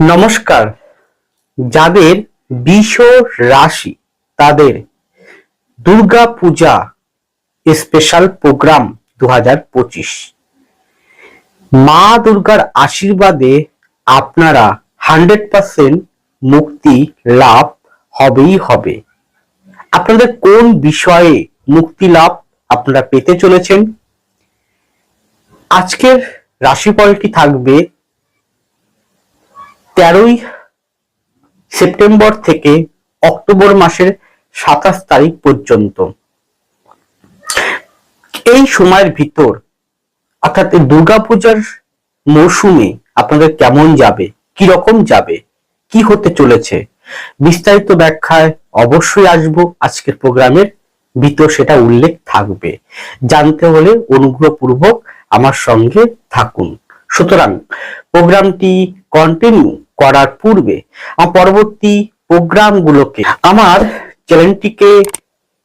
নমস্কার। যাদের বিষ রাশি, তাদের দুর্গা পূজা স্পেশাল প্রোগ্রাম দু হাজার পঁচিশ। মা দুর্গার আশীর্বাদে আপনারা হান্ড্রেড পার্সেন্ট মুক্তি লাভ হবেই হবে। আপনাদের কোন বিষয়ে মুক্তি লাভ আপনারা পেতে চলেছেন? আজকের রাশিফলটি থাকবে তেরোই সেপ্টেম্বর থেকে অক্টোবর মাসের সাতাশ তারিখ পর্যন্ত। এই সময়ের ভিতর, অর্থাৎ দুর্গাপূজার মৌসুমে আপনাদের কেমন যাবে কি রকম যাবে, কি হতে চলেছে, বিস্তারিত ব্যাখ্যায় অবশ্যই আসব। আজকের প্রোগ্রামের ভিতর সেটা উল্লেখ থাকবে। জানতে হলে অনুগ্রহপূর্বক আমার সঙ্গে থাকুন। সুতরাং, প্রোগ্রামটি কন্টিনিউ করার পূর্বে আমার পরবর্তী প্রোগ্রামগুলোকে আমার চ্যানেলটিকে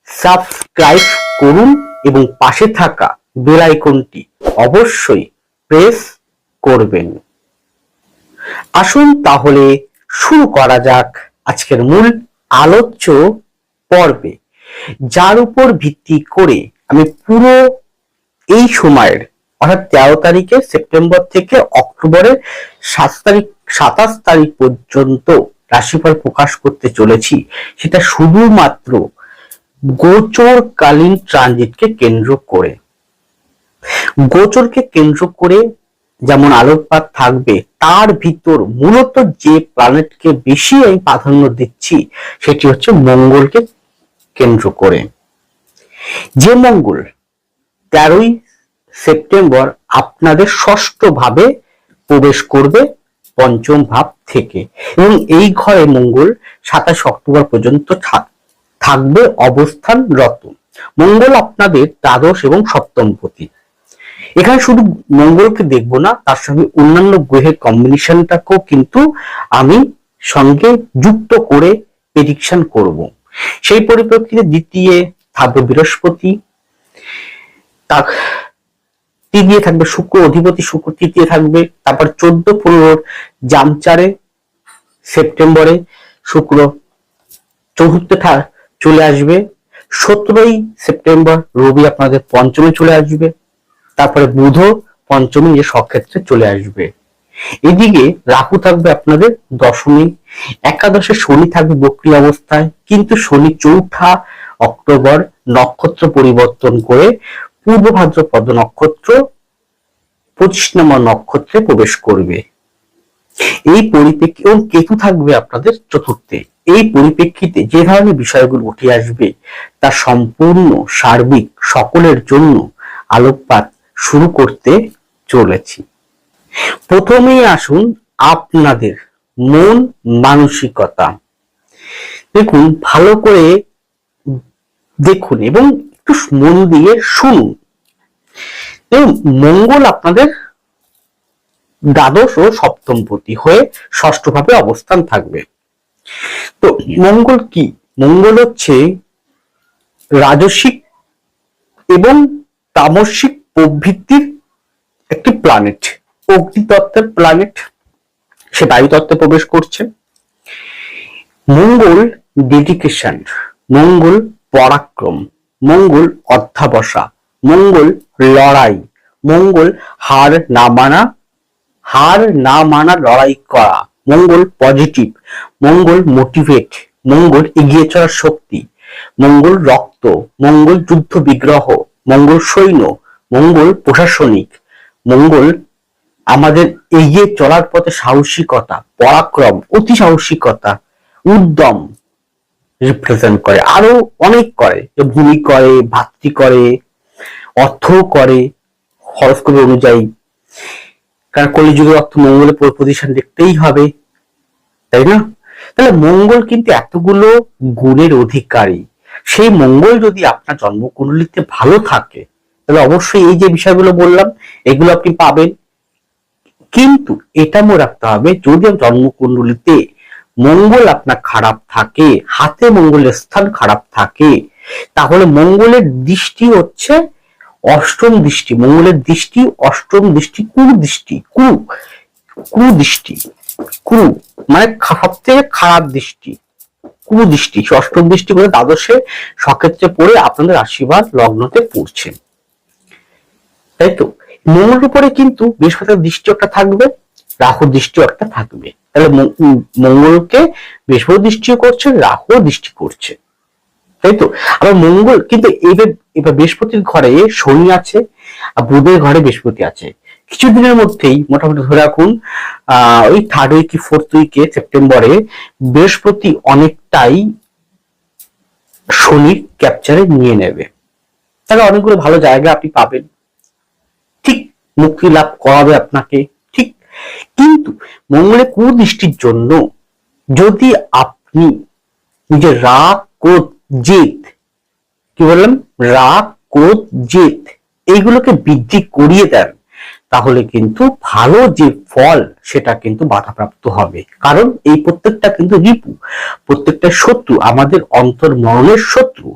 সাবস্ক্রাইব করুন এবং পাশে থাকা বেল আইকনটি অবশ্যই প্রেস করবেন। আসুন তাহলে শুরু করা যাক আজকের মূল আলোচ্য পর্বে, যার উপর ভিত্তি করে আমি পুরো এই সময়ের, অর্থাৎ তেরো তারিখে সেপ্টেম্বর থেকে অক্টোবরের সাত তারিখ সাতাশ তারিখ পর্যন্ত রাশিফল প্রকাশ করতে চলেছি। সেটা শুধুমাত্র গোচরকালীন ট্রানজিটকে কেন্দ্র করে। গোচরকে কেন্দ্র করে যেমন আলোকপাত থাকবে, তার ভিতর মূলত যে প্ল্যানেটকে বেশি আমি প্রাধান্য দিচ্ছি, সেটি হচ্ছে মঙ্গলকে কেন্দ্র করে। যে মঙ্গল তেরোই সেপ্টেম্বর আপনাদের ষষ্ঠ ভাবে প্রবেশ করবে পঞ্চম ভাব থেকে। এবং এই ঘরে মঙ্গল সাতাশ অক্টোবর পর্যন্ত থাক- থাকবে অবস্থানরত মঙ্গল আপনাদের দ্বাদশ এবং সপ্তম পতি। এখানে শুধু মঙ্গলকে দেখব না, তার সঙ্গে অন্যান্য গ্রহের কম্বিনেশনটাকেও কিন্তু আমি সঙ্গে যুক্ত করে প্রেডিকশন করব। সেই পরিপ্রেক্ষিতে দ্বিতীয় থাকবে বৃহস্পতি। তার তৃতীয় থাকবে শুক্র, অধিপতি শুক্র তৃতীয় থাকবে, তারপর চোদ্দ, পনেরো জামচারে সেপ্টেম্বরে শুক্র চতুর্থে চলে আসবে, সতেরোই সেপ্টেম্বর রবি আপনাদের পঞ্চমে চলে আসবে, তারপরে বুধ পঞ্চমী যে সক্ষেত্রে চলে আসবে। এদিকে রাহু থাকবে আপনাদের দশমী, একাদশে শনি থাকবে বক্রি অবস্থায়, কিন্তু শনি চৌঠা অক্টোবর নক্ষত্র পরিবর্তন করে পূর্ব ভাদ্রপদ নক্ষত্র পঁচিশ নম্বর নক্ষত্রে প্রবেশ করবে। এই পরিপ্রেক্ষিতে এবং কেতু থাকবে আপনাদের চতুর্থে। এই পরিপ্রেক্ষিতে যে ধরনের বিষয়গুলো উঠে আসবে, তা সম্পূর্ণ সার্বিক সকলের জন্য আলোকপাত শুরু করতে চলেছি। প্রথমেই আসুন আপনাদের মন মানসিকতা। দেখুন, ভালো করে দেখুন এবং একটু মন দিয়ে শুনুন। এবং মঙ্গল আপনাদের দ্বাদশ ও সপ্তম পতি হয়ে ষষ্ঠ ভাবে অবস্থান থাকবে। তো মঙ্গল কি? মঙ্গল হচ্ছে রাজসিক এবং তামসিক প্রবৃত্তির একটি প্ল্যানেট অগ্নিতত্ত্বের প্ল্যানেট সে বায়ুতত্ত্বে প্রবেশ করছে। মঙ্গল ডেডিকেশন মঙ্গল পরাক্রম। মঙ্গল অধ্যাবসা, মঙ্গল লড়াই, মঙ্গল হার না মানা, হার না মানা লড়াই করা, মঙ্গল পজিটিভ মঙ্গল মোটিভেট মঙ্গল এগিয়ে চলার শক্তি, মঙ্গল রক্ত, মঙ্গল যুদ্ধ বিগ্রহ, মঙ্গল সৈন্য, মঙ্গল প্রশাসনিক, মঙ্গল আমাদের এগিয়ে চলার পথে সাহসিকতা, পরাক্রম, অতি সাহসিকতা, উদ্যম রিপ্রেজেন্ট করে, আরও অনেক করে। যে ভূমি করে, ভাতৃ করে অর্থ করে হরস্কোপ অনুযায়ী। কারণ কলিযুগের অর্থ মঙ্গলের পজিশন দেখতেই হবে, তাই না? তাহলে মঙ্গল কিন্তু এতগুলো গুণের অধিকারী। সেই মঙ্গল যদি আপনার জন্মকুণ্ডলিতে ভালো থাকে, তাহলে অবশ্যই এই যে বিষয়গুলো বললাম, এগুলো আপনি পাবেন। কিন্তু এটা মনে রাখতে হবে, যদি জন্মকুণ্ডলিতে মঙ্গল আপনার খারাপ থাকে, হাতে মঙ্গলের স্থান খারাপ থাকে, তাহলে মঙ্গলের দৃষ্টি হচ্ছে অষ্টম দৃষ্টি, মঙ্গলের দৃষ্টি, অষ্টম দৃষ্টি কুদৃষ্টি কু কুদৃষ্টি কুরু মানে সব থেকে খারাপ দৃষ্টি কুদৃষ্টি ষষ্ঠম দৃষ্টি করে দ্বাদশে সক্ষেত্রে পড়ে আপনাদের আশীর্বাদ লগ্নতে পড়ছে। তাই তো? মঙ্গলের উপরে কিন্তু বৃহস্পতির দৃষ্টি একটা থাকবে রাহুর দৃষ্টিও একটা থাকবে। তাহলে মঙ্গলকে বৃহস্পতি দৃষ্টিও করছে, রাহুও দৃষ্টি করছে। তাই তো? আবার মঙ্গল, কিন্তু এবার এবার বৃহস্পতির ঘরে শনি আছে, আর বুধের ঘরে বৃহস্পতি আছে। কিছুদিনের মধ্যেই, মোটামুটি ধরে রাখুন, আহ, ওই থার্ড উইক কি ফোর্থ উইকে সেপ্টেম্বরে বৃহস্পতি অনেকটাই শনির ক্যাপচারে নিয়ে নেবে। তাহলে অনেকগুলো ভালো জায়গা আপনি পাবেন। ঠিক মুক্তি লাভ করাবে আপনাকে। কিন্তু মঙ্গলের কুদৃষ্টির জন্য যদি আপনি নিজের রাগ, ক্রোধ, জেদ, কি বললাম? রাগ, ক্রোধ, জেদ এইগুলোকে বৃদ্ধি করিয়ে দেন, তাহলে কিন্তু ভালো যে ফল সেটা কিন্তু বাধাপ্রাপ্ত হবে। কারণ এই প্রত্যেকটা কিন্তু রিপু, প্রত্যেকটা শত্রু, আমাদের অন্তর মরণের শত্রু,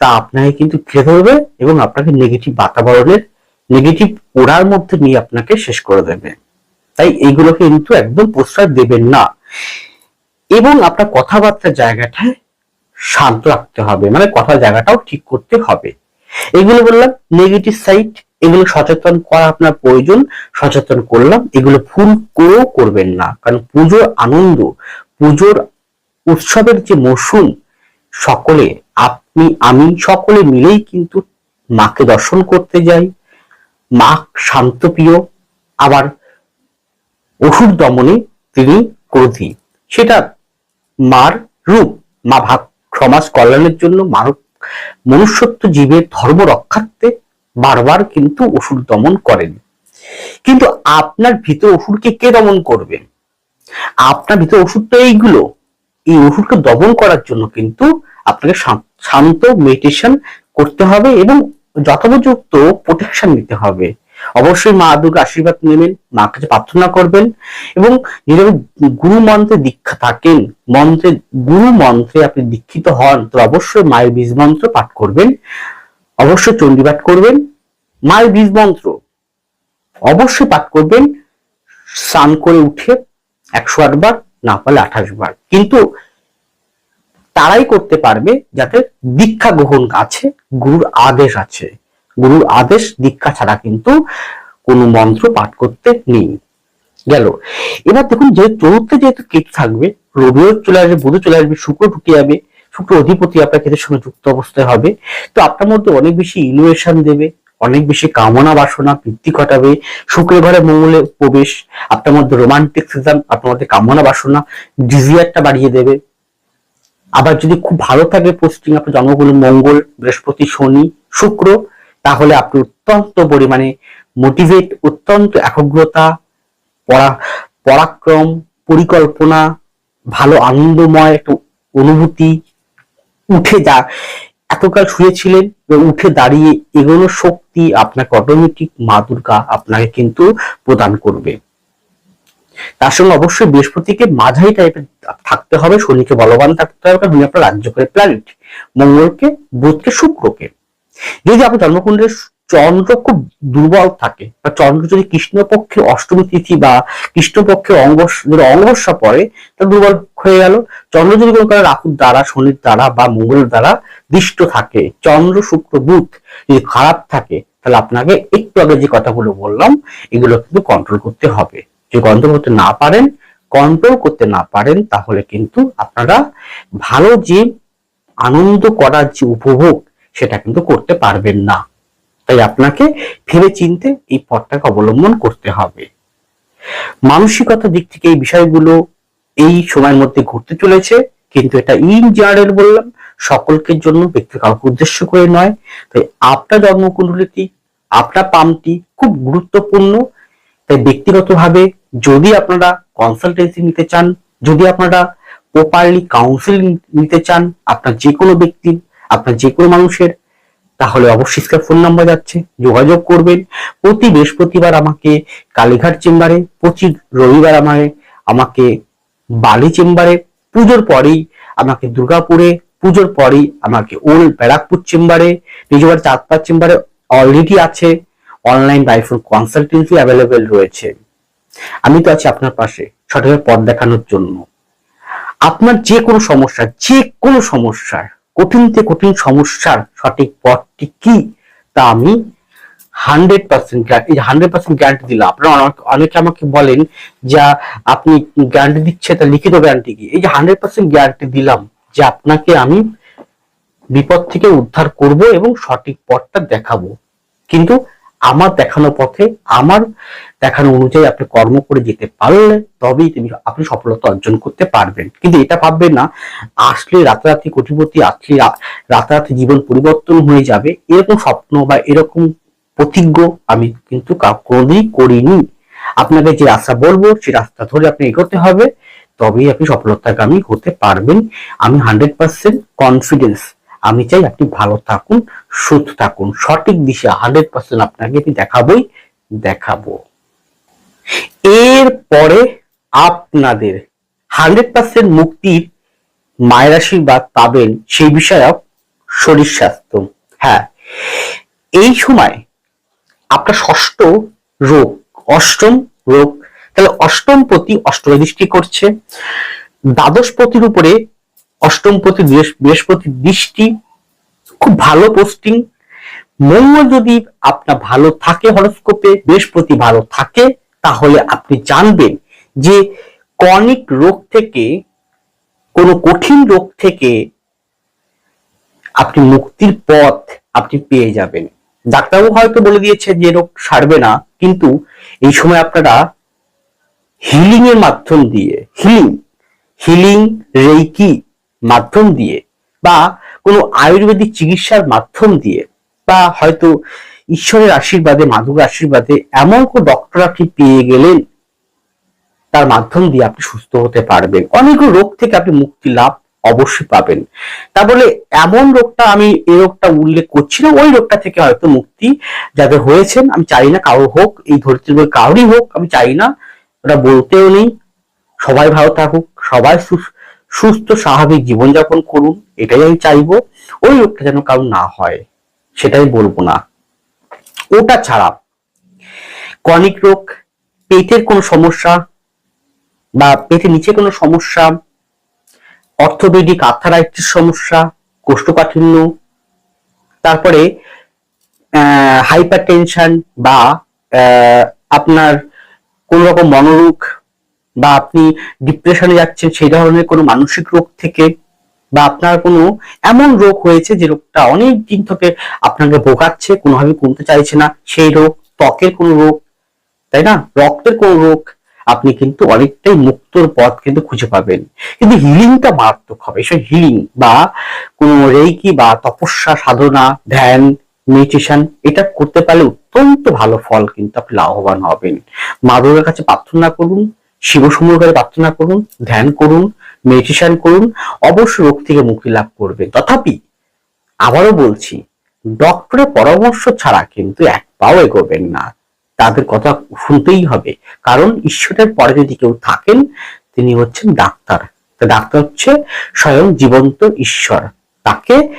তা আপনাকে কিন্তু ঘিরে ধরবে এবং আপনাকে নেগেটিভ বাতাবরণের নেগেটিভ ওড়ার মধ্যে নিয়ে আপনাকে শেষ করে দেবে। তাই এইগুলোকে কিন্তু একদম প্রশ্রয় দেবেন না। এবং আপনার কথাবার্তার জায়গাটায় শান্ত রাখতে হবে মানে কথা জায়গাটাও ঠিক করতে হবে। এগুলো বললাম নেগেটিভ সাইড এগুলো সচেতন করা আপনার প্রয়োজন, সচেতন করলাম, এগুলো ভুল করেও করবেন না। কারণ পুজোর আনন্দ, পুজোর উৎসবের যে মৌসুম সকলে, আপনি, আমি, সকলে মিলেই কিন্তু মাকে দর্শন করতে যাই। মা শান্তপ্রিয়, আবার অসুর দমনে তিনি ক্রোধী। সেটা মার রূপ। মা ভাগ সমাজ কল্যাণের জন্য মানব মনুষ্যত্ব জীবের ধর্ম রক্ষার্থে বারবার কিন্তু অসুর দমন করেন। কিন্তু আপনার ভিতর অসুরকে কে দমন করবে? আপনার ভিতর ওষুধ তো এইগুলো। এই ওষুধকে দমন করার জন্য কিন্তু আপনাকে শান্ত মেডিটেশন করতে হবে এবং যথোপযুক্ত প্রোটেকশন নিতে হবে। অবশ্যই মা দুর্গা আশীর্বাদ নেবেন মা কাছে প্রার্থনা করবেন এবং আপনি গুরু মন্ত্রে দীক্ষা থাকেন, মন্ত্রে, গুরু মন্ত্রে আপনি দীক্ষিত হন তো অবশ্যই মায়ের বীজ মন্ত্র পাঠ করবেন। অবশ্যই চণ্ডীপাঠ করবেন। মায়ের বীজ মন্ত্র অবশ্যই পাঠ করবেন। স্নান করে উঠে একশো আটবার না পারলে আঠাশ বার। কিন্তু তারাই করতে পারবে যাতে দীক্ষা গ্রহণ আছে, গুরুর আদেশ আছে। গুরুর আদেশ, দীক্ষা ছাড়া কিন্তু কোনো মন্ত্র পাঠ করতে নেই। গেল। এবার দেখুন, যে চতুর্থে যেহেতু কেতু থাকবে, রবিও চলে আসবে, বুধও চলে আসবে, শুক্র ঢুকে যাবে, শুক্র অধিপতি আপনার ক্ষেত্রের সঙ্গে যুক্ত অবস্থায় হবে, তো আপনার মধ্যে অনেক বেশি ইনোভেশন দেবে, অনেক বেশি কামনা বাসনা বৃদ্ধি ঘটাবে, শুক্রের ঘরে মঙ্গলে প্রবেশ, আপনার মধ্যে রোমান্টিক সিজন আপনার মধ্যে কামনা বাসনা ডিজিয়ারটা বাড়িয়ে দেবে। আবার যদি খুব ভালো থাকে পোস্টিং আপনার জন্মগুলো মঙ্গল, বৃহস্পতি, শনি, শুক্র তাহলে আপনি অত্যন্ত পরিমাণে মোটিভেট অত্যন্ত একগ্রতা, পরা, পরাক্রম, পরিকল্পনা, ভালো আনন্দময় একটা অনুভূতি উঠে যা, এতকাল শুয়েছিলেন এবং উঠে দাঁড়িয়ে এগোনোর শক্তি আপনাকে অটোমেটিক মা দুর্গা আপনাকে কিন্তু প্রদান করবে। তার সঙ্গে অবশ্যই বৃহস্পতিকে মাঝারি টাইপের থাকতে হবে, শনিকে বলবান থাকতে হবে আপনার রাজ্য করে প্ল্যানেট মঙ্গলকে, বুধকে, শুক্রকে। যদি আপনার জন্মকুণ্ডের চন্দ্র খুব দুর্বল থাকে, বা চন্দ্র যদি কৃষ্ণপক্ষের অষ্টমী তিথি বা কৃষ্ণপক্ষে অঙ্গস, যদি অঙ্গসা পড়ে তা দুর্বল হয়ে গেল। চন্দ্র যদি কোনো কারণে রাহুর দ্বারা, শনির দ্বারা বা মঙ্গলের দ্বারা দৃষ্ট থাকে, চন্দ্র, শুক্র, বুধ যদি খারাপ থাকে, তাহলে আপনাকে একটু আগে যে কথাগুলো বললাম, এগুলো কিন্তু কন্ট্রোল করতে হবে। যদি কন্ট্রোল করতে না পারেন কন্ট্রোল করতে না পারেন, তাহলে কিন্তু আপনারা ভালো যে আনন্দ করার যে উপভোগ সেটা কিন্তু করতে পারবেন না। তাই আপনাকে ভেবে চিনতে এই পথটাকে অবলম্বন করতে হবে। মানসিকতা দিক থেকে এই বিষয়গুলো এই সময়ের মধ্যে ঘটতে চলেছে, কিন্তু এটা ইন জেনারেল বললাম, সকলকে জন্য ব্যক্তি কাউকে উদ্দেশ্য করে নয়। তাই আপনার জন্মকুণ্ডলিটি, আপনার পামটি খুব গুরুত্বপূর্ণ। তাই ব্যক্তিগতভাবে যদি আপনারা কনসালটেন্সি নিতে চান, যদি আপনারা প্রপারলি কাউন্সিল নিতে চান, আপনার যে কোনো ব্যক্তির আপনার যে কোনো মানুষের, তাহলে অবশ্যই ফোন নাম্বার যাচ্ছে, যোগাযোগ করবেন। প্রতি বৃহস্পতিবার আমাকে কালীঘাট চেম্বারে, প্রতি রবিবার আমাকে আমাকে বালি চেম্বারে, পুজোর পরেই আমাকে দুর্গাপুরে, পুজোর পরেই আমাকে ওল্ড ব্যারাকপুর চেম্বারে নিজেবার চাঁদপাড় চেম্বারে অলরেডি আছে অনলাইন বাইফোন কনসালটেন্সি অ্যাভেলেবেল রয়েছে। আমি তো আছি আপনার পাশে, সঠিক পথ দেখানোর জন্য। আপনার যে কোনো সমস্যা, যে কোনো সমস্যার কঠিন থেকে কঠিন সমস্যার সঠিক পথটি কি তা আমি হান্ড্রেড পার্সেন্ট এই হান্ড্রেড পার্সেন্ট গ্যারান্টি দিলাম। আপনারা অনেকে আমাকে বলেন যা আপনি গ্যারান্টি দিচ্ছে, তা লিখিত গ্যারান্টি কি? এই যে হান্ড্রেড পার্সেন্ট গ্যারান্টি দিলাম যে আপনাকে আমি বিপদ থেকে উদ্ধার করব এবং সঠিক পথটা দেখাবো। কিন্তু আমার দেখানো পথে, আমার দেখানো অনুযায়ী আপনি কর্ম করে যেতে পারলে তবেই তুমি আপনি সফলতা অর্জন করতে পারবেন। কিন্তু এটা ভাববেন না, আসলে রাতারাতি কোটিপতি, আসলে রাতারাতি জীবন পরিবর্তন হয়ে যাবে। এরকম স্বপ্ন বা এরকম প্রতিজ্ঞ আমি কিন্তু কোনোদিনই করিনি। আপনাকে যে রাস্তা বলব সেই রাস্তা ধরে আপনি এগোতে হবে, তবেই আপনি সফলতাগামী হতে পারবেন। আমি হান্ড্রেড পার্সেন্ট কনফিডেন্স আমি চাই আপনি ভালো থাকুন, সুস্থ থাকুন। সঠিক দিশা হান্ড্রেড পার্সেন্ট আপনাকে আমি দেখাবোই, দেখাবো। এরপরে আপনাদের হান্ড্রেড পার্সেন্ট মুক্তির মায়ের আশীর্বাদ পাবেন সেই বিষয়ক শরীর স্বাস্থ্য। হ্যাঁ এই সময় আপনার ষষ্ঠ রোগ, অষ্টম রোগ, তাহলে অষ্টম প্রতি অষ্টম দৃষ্টি করছে। দ্বাদশ পতির উপরে অষ্টম প্রতি বৃহস্প- বৃহস্পতির দৃষ্টি, খুব ভালো পোস্টিং মঙ্গল যদি আপনার ভালো থাকে হরস্কোপে বৃহস্পতি ভালো থাকে, তাহলে আপনি জানবেন যে কনিক রোগ থেকে, কোনো কঠিন রোগ থেকে আপনি মুক্তির পথ আপনি পেয়ে যাবেন। ডাক্তারবাবু হয়তো বলে দিয়েছে যে রোগ সারবে না, কিন্তু এই সময় আপনারা হিলিং এর মাধ্যম দিয়ে হিলিং হিলিং রেইকি মাধ্যম দিয়ে বা কোনো আয়ুর্বেদিক চিকিৎসার মাধ্যম দিয়ে বা হয়তো ঈশ্বরের আশীর্বাদে মাধুর আশীর্বাদে এমন কোন ডক্টর আপনি পেয়ে গেলেন, তার মাধ্যম দিয়ে আপনি সুস্থ হতে পারবেন। অনেক রোগ থেকে আপনি মুক্তি লাভ অবশ্যই পাবেন। তা বলে এমন রোগটা আমি এই রোগটা উল্লেখ করছি না, ওই রোগটা থেকে হয়তো মুক্তি যাদের হয়েছেন, আমি চাই না কারও হোক, এই ধরিত্রীর কারোরই হোক, আমি চাই না ওটা বলতেও নেই। সবাই ভালো থাকুক, সবাই সু- সুস্থ, স্বাভাবিক জীবনযাপন করুন, এটাই আমি চাইব। ওই রোগটা যেন কারও না হয়, সেটাই বলব না। ওটা ছাড়া কনিক রোগ, পেটের কোনো সমস্যা বা পেটের নিচে কোনো সমস্যা, অর্থোপেডিক আর্থারাইটিস সমস্যা, কোষ্ঠকাঠিন্য, তারপরে হাইপার টেনশন বা আপনার কোন রকম মনোরোগ বা আপনি ডিপ্রেশনে যাচ্ছেন, সেই ধরনের কোনো মানসিক রোগ থেকে বা আপনার কোনো এমন রোগ হয়েছে যে রোগটা অনেক দিন থেকে আপনাকে ভোগাচ্ছে, কোনোভাবে কমতে চাইছে না, সেই রোগ, ত্বকের কোনো রোগ, তাই না? রক্তের কোনো রোগ, আপনি কিন্তু অনেকটাই মুক্তর পথ কিন্তু খুঁজে পাবেন। কিন্তু হিলিংটা মারাত্মক হবে। সেই হিলিং বা কোনো রেইকি বা তপস্যা, সাধনা, ধ্যান মেডিটেশন এটা করতে পারলে অত্যন্ত ভালো ফল কিন্তু আপনি লাভবান হবেন। মা দুর্গার কাছে প্রার্থনা করুন শিব সমূহের প্রার্থনা করুন, ধ্যান করুন মেডিটেশন করুন অবশ্য রোগ থেকে মুক্তি লাভ করবে। তথাপি আবারও বলছি ডক্টরের পরামর্শ ছাড়া কিন্তু এক পাও এগোবেন না। তাদের কথা শুনতেই হবে। কারণ ঈশ্বরের পরে যদি কেউ থাকেন, তিনি হচ্ছেন ডাক্তার। ডাক্তার হচ্ছে স্বয়ং জীবন্ত ঈশ্বর। তাকে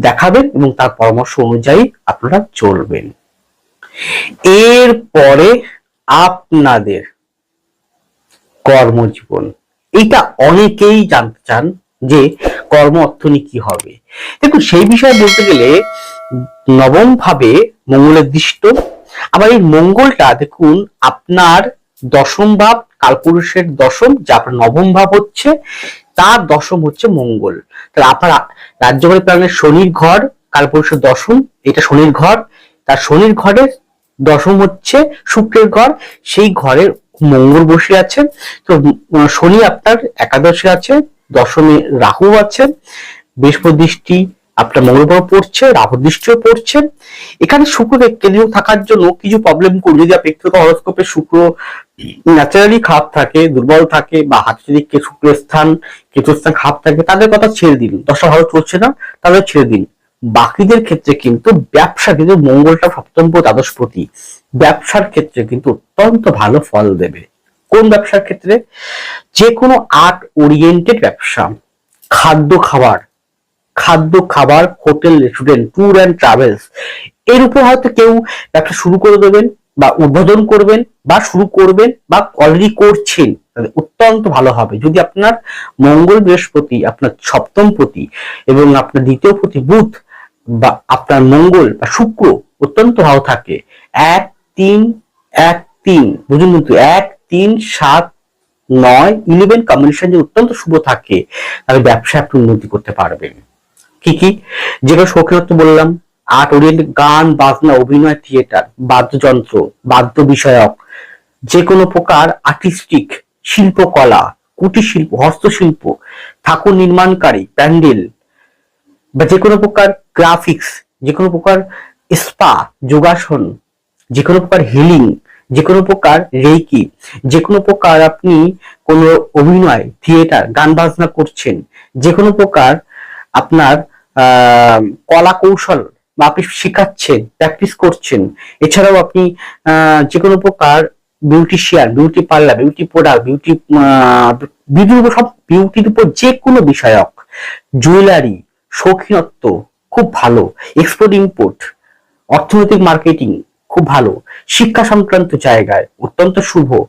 দেখাবেন এবং তার পরামর্শ অনুযায়ী আপনারা চলবেন। এরপরে আপনাদের কর্মজীবন। এটা অনেকেই জানতে চান যে কর্ম কি হবে। দেখুন, সেই বিষয়ে বলতে গেলে নবম ভাবে মঙ্গলের দৃষ্ট। আবার এই মঙ্গলটা দেখুন, আপনার দশম ভাব কালপুরুষের দশম, যা আপনার নবম ভাব হচ্ছে, তার দশম হচ্ছে মঙ্গল। তাহলে আপনার রাজ্যবাড়ি প্রাণের শনির ঘর, কালপুরুষের দশম, এটা শনির ঘর, তার শনির ঘরের দশম হচ্ছে শুক্রের ঘর, সেই ঘরের মঙ্গল বসে আছেন। তো শনি আপনার একাদশে আছে দশমে রাহু আছে বৃহস্পতি দৃষ্টি আপনার মঙ্গলবার পড়ছে, রাহু দৃষ্টিও পড়ছে। এখানে শুক্র কেন্দ্রীয় থাকার জন্য কিছু প্রবলেম করবে যদি আপনার ব্যক্তিগত হরস্কোপে শুক্র ন্যাচারালি খারাপ থাকে, দুর্বল থাকে বা হাতে যদি শুক্রের স্থান, কেতুর স্থান খারাপ থাকে, তাদের কথা ছেড়ে দিন। দশটা ভালো চলছে না তাদের ছেড়ে দিন। বাকিদের ক্ষেত্রে কিন্তু ব্যবসা কিন্তু মঙ্গলটা সপ্তম দ্বাদশপতি ব্যবসার ক্ষেত্রে কিন্তু অত্যন্ত ভালো ফল দেবে। কোন ব্যবসার ক্ষেত্রে? যে কোনো আর্ট ওরিয়েন্টেড ব্যবসা। খাদ্য খাবার। খাদ্য খাবার, hotel, restaurant, tour and travels. এর উপর হয়তো কেউ ব্যবসা শুরু করে দেবেন বা উদ্বোধন করবেন বা শুরু করবেন বা অলরেডি করছেন অত্যন্ত ভালো হবে। যদি আপনার মঙ্গল বৃহস্পতি, আপনার সপ্তম প্রতি এবং আপনার দ্বিতীয় প্রতি বুধ বা আপনার মঙ্গল বা শুক্র অত্যন্ত ভালো থাকে, এক তিন, এক তিন। বুঝুন কিন্তু এক তিন সাত নয়, ইলেভেন কম্বিনেশন যে অত্যন্ত শুভ থাকে, তাহলে ব্যবসায় আপনি উন্নতি করতে পারবেন। কি কি? যেগুলো শৌখিনত্ব বললাম, আর্ট ওরিয়েন্টেড গান, বাজনা, অভিনয়, থিয়েটার, বাদ্যযন্ত্র বাদ্য বিষয়ক যে কোনো প্রকার আর্টিস্টিক শিল্পকলা, কুটির শিল্প, হস্তশিল্প, ঠাকুর নির্মাণকারী, প্যান্ডেল, বা যে কোনো প্রকার গ্রাফিক্স যে কোনো প্রকার স্পা যোগাসন যে কোনো প্রকার হিলিং যে কোনো প্রকার রেকি যে কোনো প্রকার আপনি কোনো অভিনয় থিয়েটার গান বাজনা করছেন যে কোনো প্রকার আপনার কলা কৌশল বা আপনি শেখাচ্ছেন প্র্যাকটিস করছেন, এছাড়াও আপনি যে কোনো প্রকার beautician beauty parlour beauty product beauty বিভিন্ন সব বিউটির উপর যে কোনো বিষয়ক জুয়েলারি শৌখিনত্ব খুব ভালো এক্সপোর্ট ইম্পোর্ট অর্থনৈতিক মার্কেটিং খুব ভালো। শিক্ষা সংক্রান্ত জায়গায় অত্যন্ত শুভ।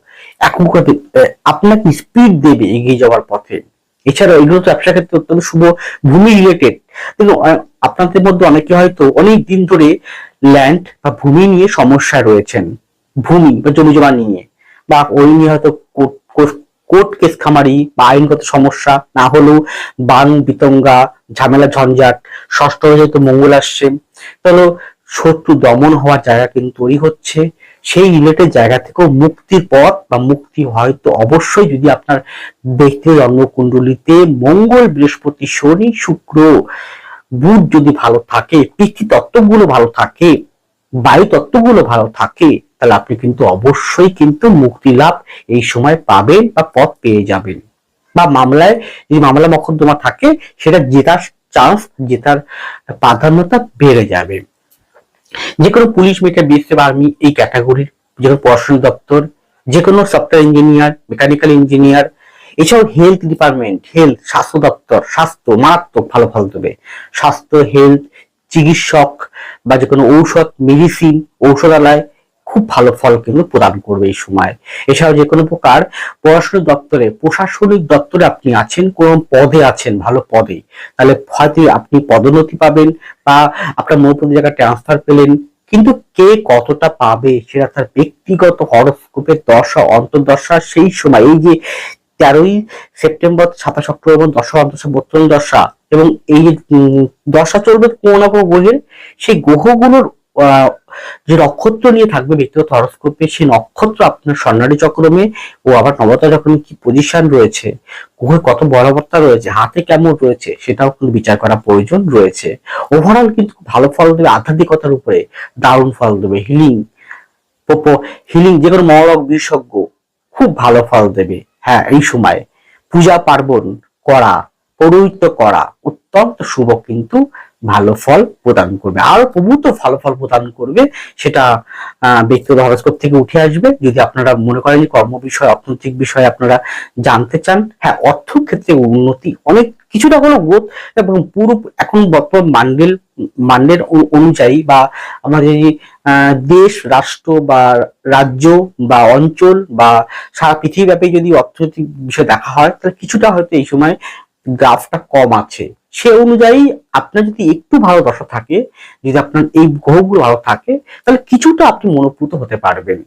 আপনাকে স্পিড দেবে এগিয়ে যাওয়ার পথে। এছাড়া এগুলো তো ব্যবসা ক্ষেত্রে অত্যন্ত শুভ, ভূমি রিলেটেড কিন্তু আপনাদের মধ্যে অনেকে হয়তো অনেক দিন ধরে ল্যান্ড বা ভূমি নিয়ে সমস্যায় রয়েছেন। ভূমি বা জমি জমা নিয়ে বা ওই নিয়ে হয়তো কোর্ট- কেস খামারি বা আইনগত সমস্যা না হলেও বান, বিতঙ্গা, ঝামেলা, ঝঞ্ঝাট, ষষ্ঠ যেহেতু মঙ্গল আসছে, তাহলে শত্রু দমন হওয়ার জায়গা কিন্তু তৈরি হচ্ছে। সেই রিলেটেড জায়গা থেকেও মুক্তির পথ বা মুক্তি হয়তো অবশ্যই যদি আপনার ব্যক্তির জন্মকুণ্ডলিতে মঙ্গল বৃহস্পতি, শনি, শুক্র, বুধ যদি ভালো থাকে পৃথিবী তত্ত্বগুলো ভালো থাকে, বায়ু তত্ত্বগুলো ভালো থাকে, তাহলে আপনি কিন্তু অবশ্যই কিন্তু মুক্তি লাভ এই সময় পাবেন বা পথ পেয়ে যাবেন। বা মামলায় যদি মামলা মকদ্দমা থাকে, সেটা জেতার চান্স জেতার প্রাধান্যতা বেড়ে যাবে। যে কোনো পুলিশ মিটার বিএসএফ আর্মি এই ক্যাটাগরির যে কোনো পড়াশোনা দপ্তর যে কোনো সফটওয়্যার ইঞ্জিনিয়ার মেকানিক্যাল ইঞ্জিনিয়ার এছাড়াও হেলথ ডিপার্টমেন্ট হেলথ স্বাস্থ্য দপ্তর, স্বাস্থ্য মারাত্মক ভালো ফল দেবে। স্বাস্থ্য হেলথ চিকিৎসক বা যে কোনো ঔষধ মেডিসিন ঔষধালয় খুব ভালো ফল কিন্তু প্রদান করবে এই সময়। এছাড়াও যে কোনো প্রকার পড়াশোনা দপ্তরে, প্রশাসনিক দপ্তরে আপনি আছেন, কোন পদে আছেন, ভালো পদে, তাহলে হয়তো আপনি পদোন্নতি পাবেন বা আপনার মনোপদ জায়গায় ট্রান্সফার পেলেন, কিন্তু কে কতটা পাবে সেটা তার ব্যক্তিগত হরস্কোপের দশা, অন্তর্দশা সেই সময়, এই যে তেরোই সেপ্টেম্বর, সাতাশ অক্টোবর দশা অন্তর্দশা বর্তমান দশা এবং এই দশা চলবে কোনো না কোনো গ্রহের, সেই গ্রহগুলোর যে নক্ষত্র নিয়ে থাকবে ব্যক্তিগত হরস্কোপে সেই নক্ষত্র আপনার স্বর্ণালী চক্রমে ও আবার নবতা চক্রমে কি পজিশন রয়েছে? গ্রহে কত বরাবরতা রয়েছে? হাতে কেমন রয়েছে? সেটাও কিন্তু বিচার করা প্রয়োজন রয়েছে। ওভারঅল কিন্তু ভালো ফল দেবে আধ্যাত্মিকতার উপরে, দারুণ ফল দেবে। হিলিং হিলিং যে কোনো মরক বিশেষজ্ঞ খুব ভালো ফল দেবে। হ্যাঁ এই সময়। পূজা পার্বণ করা পৌরোহিত্য করা অত্যন্ত শুভ কিন্তু ভালো ফল প্রদান করবে। আরও প্রভূত ভালো ফল প্রদান করবে, সেটা ব্যক্তিগত হরস্কোপ থেকে উঠে আসবে। যদি আপনারা মনে করেন যে কর্ম বিষয়, অর্থনৈতিক বিষয়ে আপনারা জানতে চান হ্যাঁ অর্থ ক্ষেত্রে উন্নতি অনেক, কিছুটা হলো গ্রোথ এবং পুরো এখন বর্তমান মান্ডেল মান্ডের অনুযায়ী বা আমাদের দেশ, রাষ্ট্র বা রাজ্য বা অঞ্চল বা সারা পৃথিবীব্যাপী যদি অর্থনৈতিক বিষয় দেখা হয়, তাহলে কিছুটা হয়তো এই সময় গ্রাফটা কম আছে। সে অনুযায়ী আপনার যদি একটু ভালো দশা থাকে, যদি আপনার এই গ্রহগুলো ভালো থাকে, তাহলে কিছুটা আপনি মনোপুত হতে পারবেন।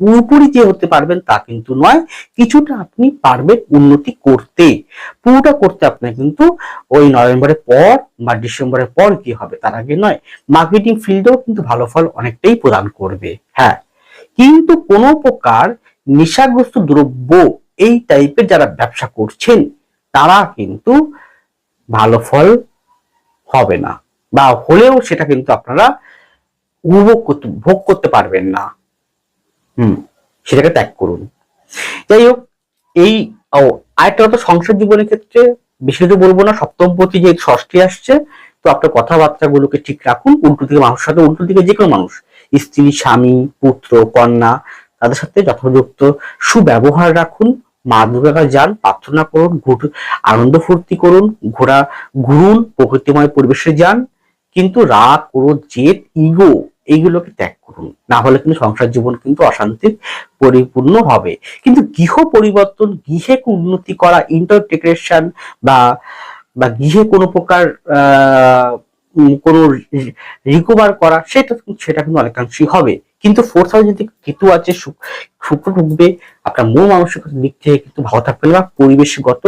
পুরোপুরি যে হতে পারবেন তা কিন্তু নয়, কিছুটা আপনি পারবেন উন্নতি করতে। পুরোটা করতে আপনার কিন্তু ওই নভেম্বরের পর বা ডিসেম্বরের পর কি হবে তার আগে নয় মার্কেটিং ফিল্ডেও কিন্তু ভালো ফল অনেকটাই প্রদান করবে। হ্যাঁ কিন্তু কোনো প্রকার নেশাগ্রস্ত দ্রব্য এই টাইপের যারা ব্যবসা করছেন, তারা কিন্তু ভালো ফল হবে না। বা হলেও সেটা কিন্তু আপনারা উপভোগ করতে, ভোগ করতে পারবেন না। হুম, সেটাকে ত্যাগ করুন। যাই হোক, এই, ও, আরেকটা কথা, সংসার জীবনের ক্ষেত্রে, বেশি কিছু বলব না, সপ্তম প্রতি যে ষষ্ঠী আসছে, তো আপনার কথাবার্তা গুলোকে ঠিক রাখুন। উল্টো দিকে মানুষের সাথে, উল্টো দিকে যে কোনো মানুষ, স্ত্রী, স্বামী, পুত্র, কন্যা, তাদের সাথে যথাযথ সুব্যবহার রাখুন। মা দুর্গা যান, প্রার্থনা করুন আনন্দ ফুর্তি করুন ঘোরা ঘুরুন, প্রকৃতিময় পরিবেশে যান, কিন্তু রাগ, ক্রোধ, জেদ ইগো এইগুলোকে ত্যাগ করুন। না হলে কিন্তু সংসার জীবন কিন্তু অশান্তির পরিপূর্ণ হবে। কিন্তু গৃহ পরিবর্তন, গৃহে উন্নতি করা ইন্টারটেগ্রেশন বা বা গৃহে কোনো প্রকার কোনো রিকভার করা, সেটা সেটা কিন্তু অনেকাংশই হবে। কিন্তু ফোর্থ হাউস যদি কেতু আছে শুক্র ঢুকবে, আপনার মন মানসিকতার দিক থেকে কিন্তু ভালো থাকবেন বা পরিবেশগত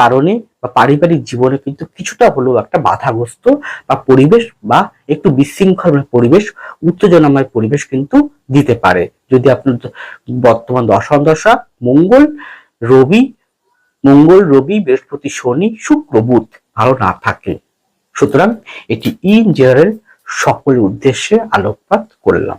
কারণে বা পারিবারিক জীবনে কিন্তু কিছুটা হলেও একটা বাধাগ্রস্ত বা পরিবেশ বা একটু বিশৃঙ্খল পরিবেশ, উত্তেজনাময় পরিবেশ কিন্তু দিতে পারে। যদি আপনার বর্তমান দশম দশা, মঙ্গল, রবি মঙ্গল, রবি, বৃহস্পতি, শনি, শুক্র, বুধ ভালো না থাকে। সুতরাং এটি ইন জেনারেল সকলের উদ্দেশ্যে আলোকপাত করলাম।